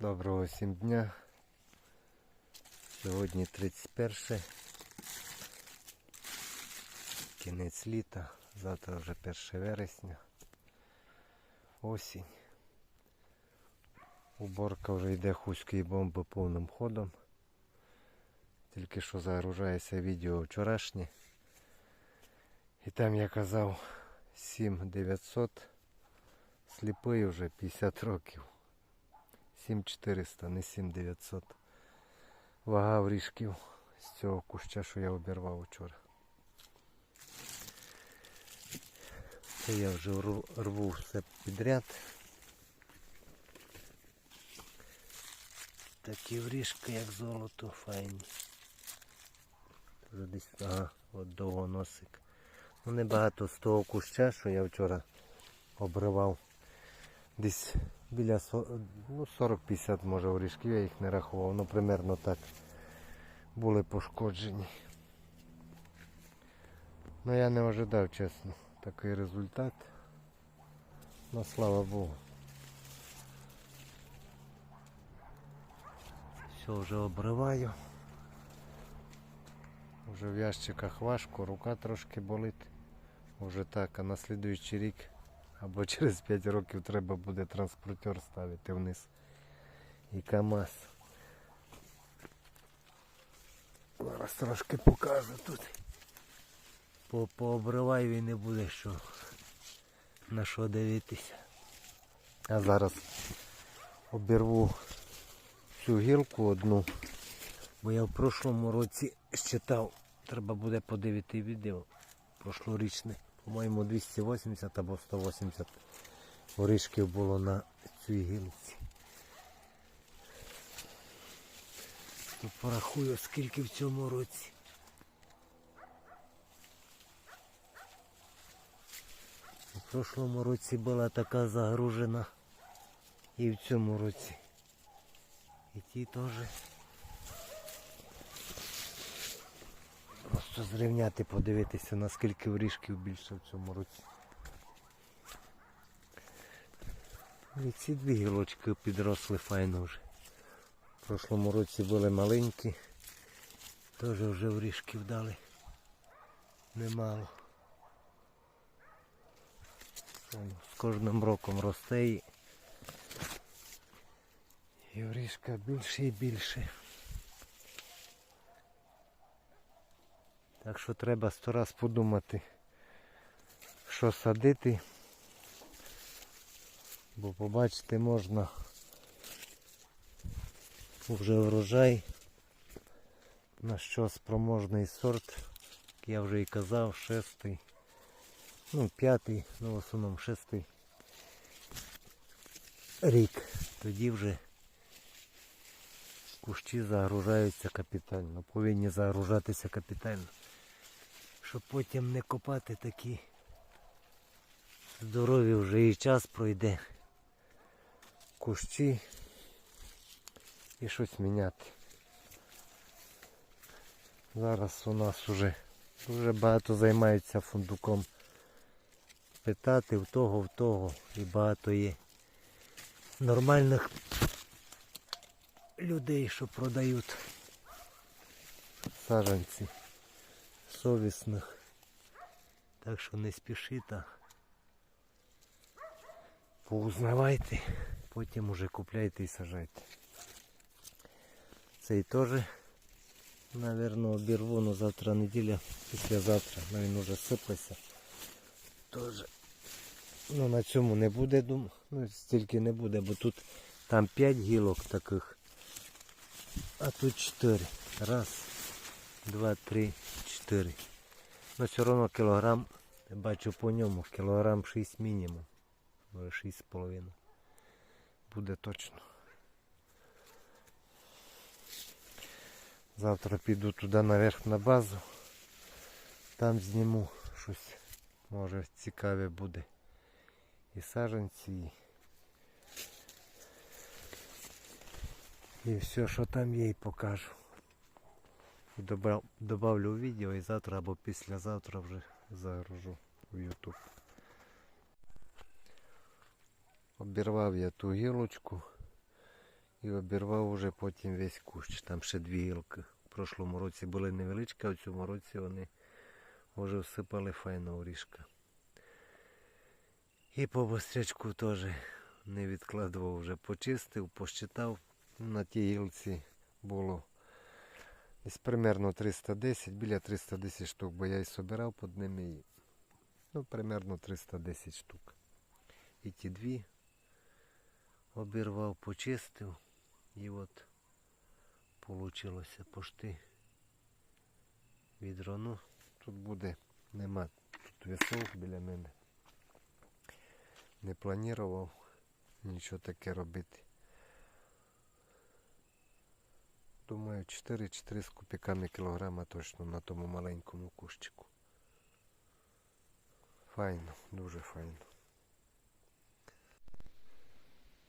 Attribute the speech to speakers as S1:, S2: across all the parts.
S1: Доброго всім дня. Сьогодні 31. Кінець літа. Завтра вже 1 вересня. Осінь. Уборка вже йде хуської бомби повним ходом. Тільки що загружається відео вчорашнє. І там я казав 7900. Сліпий вже 50 років. 7400, не 7900. Вага вріжків з цього куща, що я обірвав вчора. Це я вже рву, все підряд. Такі вріжки, як золото, файні. Десь, ага, от довго носик. Ну небагато з того куща, що я вчора обривав. Десь біля ну, 40-50 може орішків, я їх не рахував, ну примерно так були пошкоджені. Ну я не ожидав, чесно, такий результат. Ну слава Богу. Все вже обриваю. Вже в ящиках важко, рука трошки болить. Уже так, а на слідуючий рік або через 5 років треба буде транспортер ставити вниз. І КАМАЗ. Зараз трошки покажу тут. По пообриваю і не буде що на що дивитися. А зараз обірву цю гілку одну, бо я в прошлому році щитав, треба буде подивити відео прошлорічне. По-моєму 280 або 180 орішків було на цій гілці. То порахую скільки в цьому році. У прошлому році була така загружена і в цьому році. І ті теж. Просто зрівняти, подивитися, наскільки вріжків більше в цьому році. І ці дві гілочки підросли файно вже. В прошлому році були маленькі, теж вже вріжків дали. Немало. З кожним роком росте і, вріжка більше і більше. Так що треба сто раз подумати, що садити. Бо побачити можна вже врожай, на що спроможний сорт, як я вже і казав, шестий, ну п'ятий, ну в основному шестий рік. Тоді вже кущі загружаються капітально, повинні загружатися капітально щоб потім не копати такі здорові вже і час пройде. Кущі і щось міняти. Зараз у нас вже дуже багато займаються фундуком. Питати в того, в того і багато є нормальних людей, що продають саджанці совісних. Так що не спішіть, а поузнавайте, потім уже купляйте і сажайте. Цей теж, напевно, обірву, но завтра неділя, післязавтра, ну він уже сиплеться. Теж. Ну на цьому не буде, дум... ну стільки не буде, бо тут там 5 гілок таких, а тут 4. Раз, два, три, чотири. Ну все одно кілограм, я бачу по ньому, кілограм 6 мінімум. Може 6,5. Буде точно. Завтра піду туди наверх на базу. Там зніму щось. Може цікаве буде. І саджанці. І... і все, що там є, і покажу. І добавлю відео і завтра або післязавтра вже загружу в YouTube. Обірвав я ту гілочку І обірвав уже потім весь кущ. Там ще дві гілки. В прошлому році були невеличкі, а в цьому році вони вже всипали файно орішка. І по бострячку теж не відкладував, вже почистив, посчитав. На тій гілці було десь примерно 310, біля 310 штук, бо я і собирав під ними. І, ну, примерно 310 штук. І ті дві обірвав, почистив. І от получилося пошти відро. Ну, тут буде, нема тут весов біля мене. Не планував нічого таке робити. Думаю, 4-4 з копійками кілограма точно на тому маленькому кущику. Файно, дуже файно.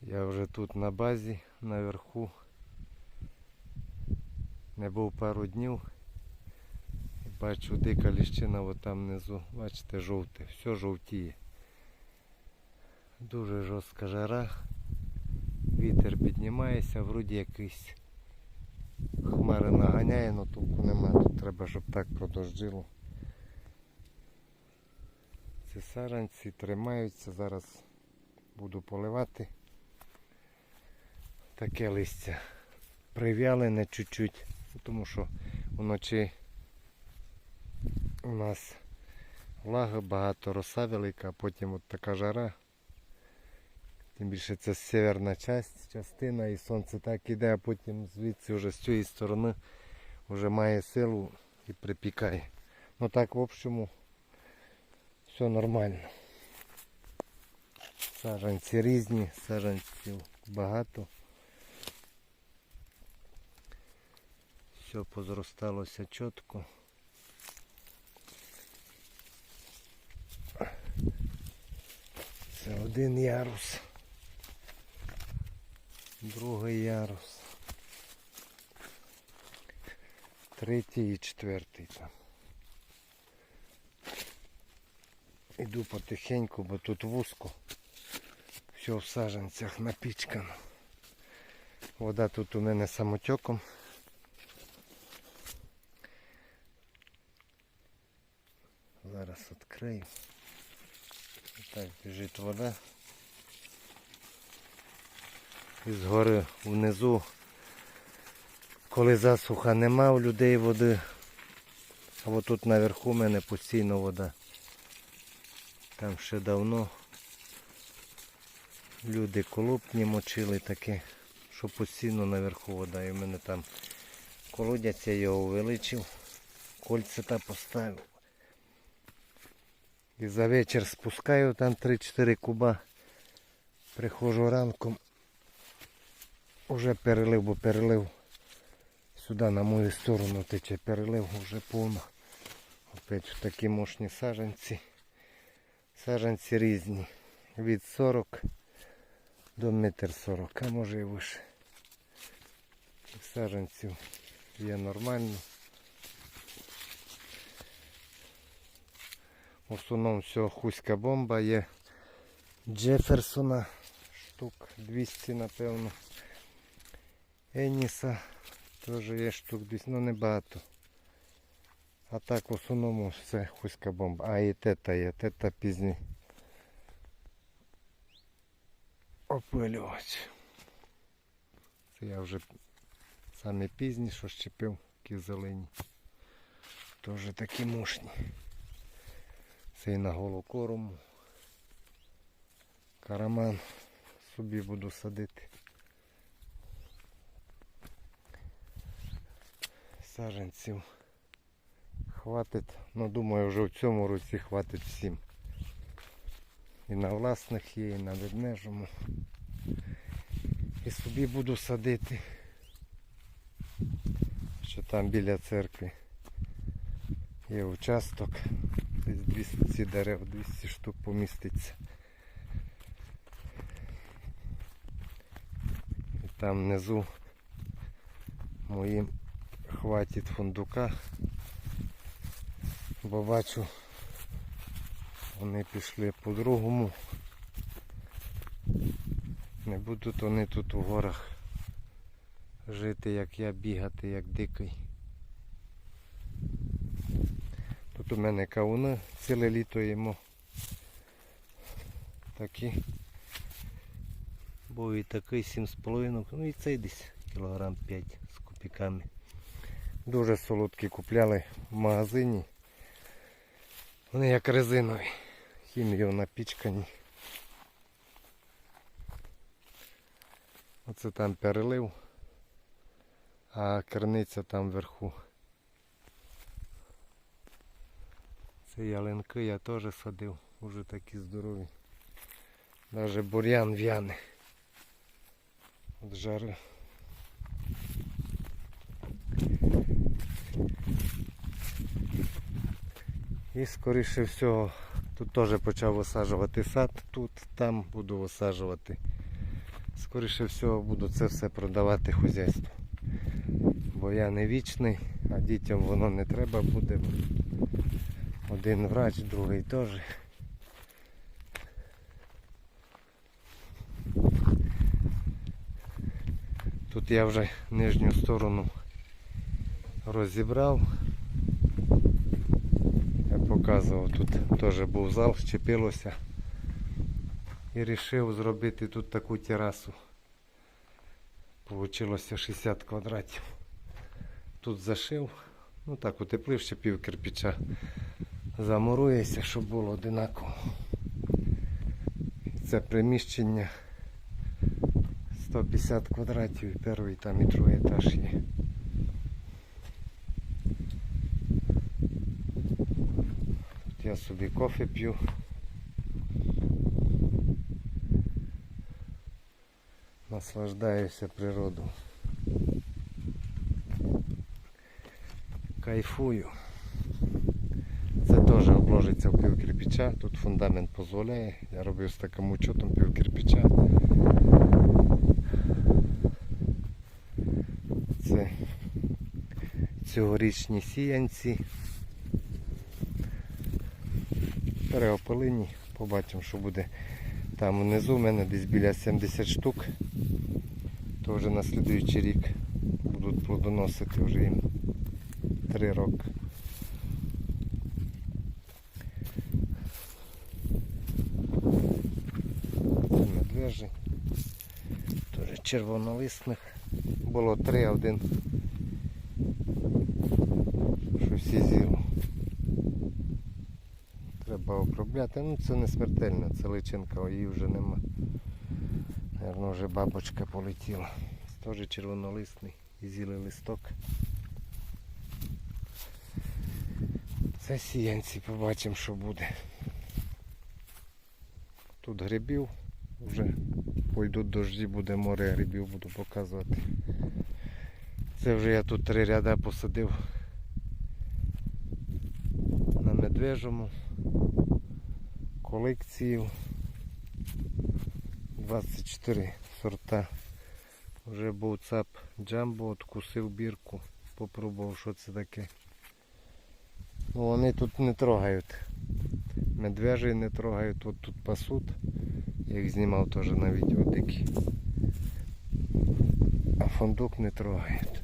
S1: Я вже тут на базі, наверху. Не був пару днів. Бачу дика ліщина там внизу. Бачите, жовте, все жовтіє. Дуже жорстка жара. Вітер піднімається, вроді якийсь хмари наганяє, але толку нема. Тут треба, щоб так продовжило. Ці саранці тримаються, зараз буду поливати. Таке листя прив'ялене чуть-чуть, тому що вночі у нас влага багато, роса велика, а потім от така жара. Тим більше це северна часть, частина і сонце так іде, а потім звідси вже з цієї сторони вже має силу і припікає. Ну так в общому все нормально. Саджанці різні, саджанців багато. Все позросталося чітко. Це один ярус. Другий ярус. Третій і четвертий там. Іду потихеньку, бо тут вузько. Все в саженцях напічкано. Вода тут у мене самотеком. Зараз відкрию. Так, біжить вода. І згори внизу, коли засуха нема у людей води, а от тут наверху в мене постійно вода. Там ще давно люди колупні мочили таке, що постійно наверху вода. І в мене там колодязь, я його увеличив, кольця та поставив. І за вечір спускаю там 3-4 куба. Приходжу ранком. Уже перелив, бо перелив сюди на мою сторону тече перелив вже повно. Опять такі мощні саженці. Саженці різні. Від 40 до метр 40, а може і вище. Саженців є нормально. В основному все хуська бомба є Джеферсона штук 200 напевно. Еніса теж є штук 200, ну не багато. А так в основному все хуська бомба. А і тета є, тета пізні. Опилювач. Це я вже саме пізні, що щепив, ті зелені. Теж такі мощні. Це і на голокорому. Караман собі буду садити. Саженців хватить, ну думаю вже в цьому році хватить всім. І на власних є, і на ведмежому. І собі буду садити. Що там біля церкви є участок. Десь 200 дерев, 200 штук поміститься. І там внизу моїм хватить фундука. Бо бачу, вони пішли по-другому. Не будуть вони тут у горах жити, як я, бігати, як дикий. Тут у мене кауна ціле літо їмо. Такі. Був і такий 7,5, ну і цей десь кілограм 5 з копійками. Дуже солодкі купляли в магазині. Вони як резинові. Хімію напічкані. Оце там перелив, а керниця там вверху. Це ялинки я теж садив, уже такі здорові. Навіть бур'ян в'яне. От жари. І скоріше всього тут теж почав висаджувати сад, тут, там буду висаджувати. Скоріше всього буду це все продавати хазяйству. Бо я не вічний, а дітям воно не треба буде. Один врач, другий теж. Тут я вже нижню сторону розібрав. Я показував, тут теж був зал, щепилося. І вирішив зробити тут таку терасу. Получилося 60 квадратів. Тут зашив, ну так утеплив ще пів кирпича. Замурується, щоб було одинаково. Це приміщення 150 квадратів, перший там і другий етаж є. Я собі кофе п'ю. Наслаждаюся природою. Кайфую. Це теж обложиться в пів кирпича. Тут фундамент дозволяє. Я робив з таким учетом пів кирпича. Це цьогорічні сіянці. Переопалені. Побачимо, що буде там внизу. У мене десь біля 70 штук. То вже на слідуючий рік будуть плодоносити вже їм 3 роки. Медвежий. Теж червонолисних. Було три, а один. Що всі з'їв. Треба обробляти. Ну це не смертельно, це личинка, її вже нема. Наверно, вже бабочка полетіла. Теж червонолисний. І з'їли листок. Це сіянці, побачимо, що буде. Тут грибів, вже пойдуть дожді, буде море грибів, буду показувати. Це вже я тут три ряда посадив на медвежому колекцію 24 сорта. Вже був цап джамбо, откусив бірку, попробував, що це таке. Ну, вони тут не трогають. Медвежий не трогають, от тут пасуть. Я їх знімав теж на відео дикі. А фундук не трогають.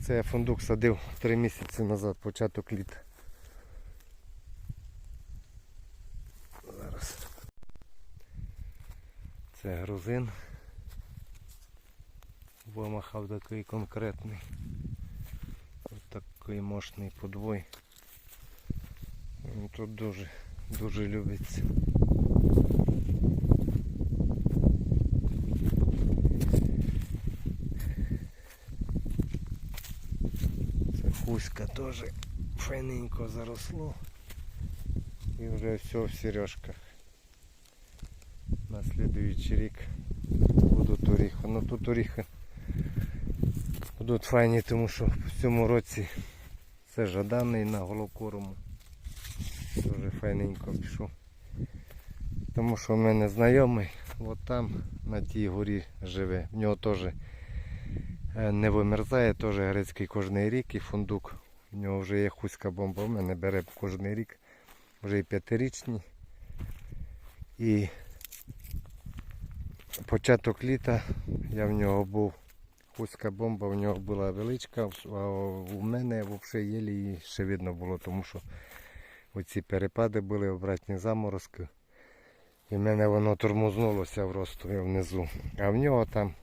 S1: Це я фундук садив 3 місяці назад, початок літа. Зараз. Це грузин. Вимахав такий конкретний. Ось такий мощний подвой. Він Тут дуже, дуже любиться. Це хуська теж файненько заросло. І вже все в сережках. На слідуючий рік будуть оріхи. Ну тут оріхи будуть файні, тому що в цьому році це жаданий на голокорому. Дуже файненько пішов. Тому що в мене знайомий, от там на тій горі живе. В нього теж е, не вимерзає, теж грецький кожний рік і фундук. В нього вже є хуська бомба, в мене бере кожний рік. Вже і п'ятирічні. І початок літа я в нього був. Хуська бомба в нього була величка, а у мене взагалі єлі її ще видно було, тому що оці перепади були обратні заморозки. І в мене воно тормознулося в росту внизу. А в нього там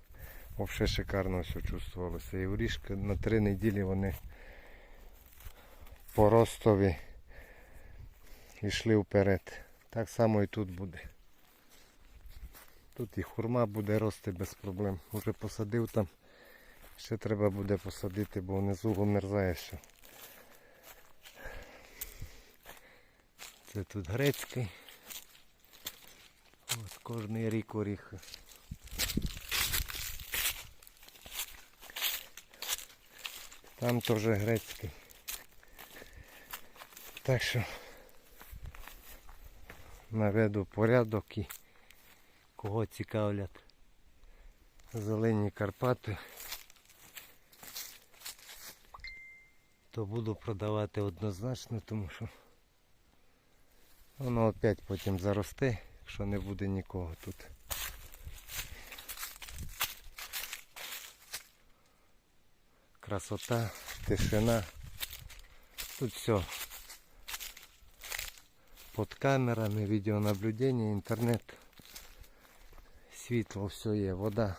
S1: взагалі шикарно все чувствувалося. І горішки на три неділі вони по ростові йшли вперед. Так само і тут буде. Тут і хурма буде рости без проблем. Уже посадив там. Ще треба буде посадити, бо внизу вимерзає ще. Це тут грецький. Ось кожний рік оріхи. Там теж грецький. Так що наведу порядок і кого цікавлять зелені Карпати, то буду продавати однозначно, тому що воно опять потім заросте, якщо не буде нікого тут. Красота, тишина. Тут все под камерами, відеонаблюдення, інтернет. Світло все є, вода.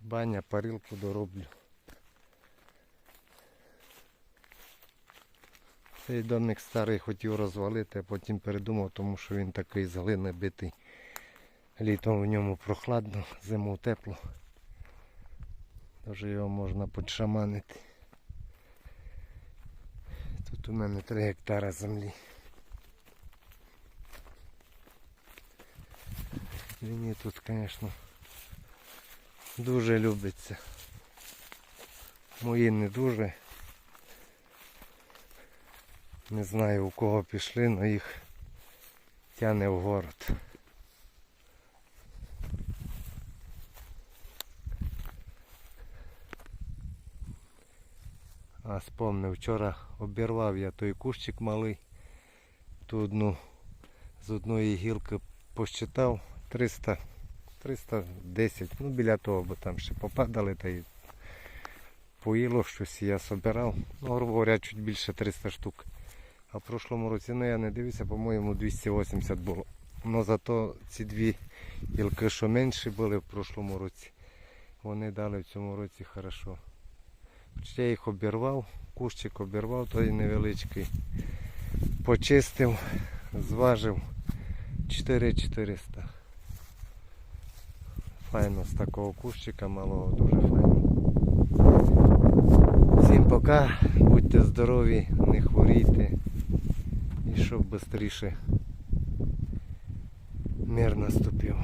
S1: Баня, парилку дороблю. Цей домик старий хотів розвалити, а потім передумав, тому що він такий з глини битий. Літом в ньому прохладно, зиму тепло. Тож його можна подшаманити. Тут у мене 3 гектара землі. Мені тут, звісно, дуже любиться. Мої не дуже. Не знаю у кого пішли, але їх тяне в город. А спомнив, вчора обірвав я той кущик малий. Ту одну з одної гілки посчитав 300, 310, ну біля того, бо там ще попадали та й поїло щось, я собирав. Ну, грубо говоря, чуть більше 300 штук. А в прошлому році, ну я не дивився, по-моєму 280 було. Ну зато ці дві гілки, що менші були в прошлому році, вони дали в цьому році хорошо. Я їх обірвав, кущик обірвав, той невеличкий. Почистив, зважив 4400. Файно з такого кущика малого, дуже файно. Всім пока, будьте здорові, не хворійте і щоб швидше мир наступив.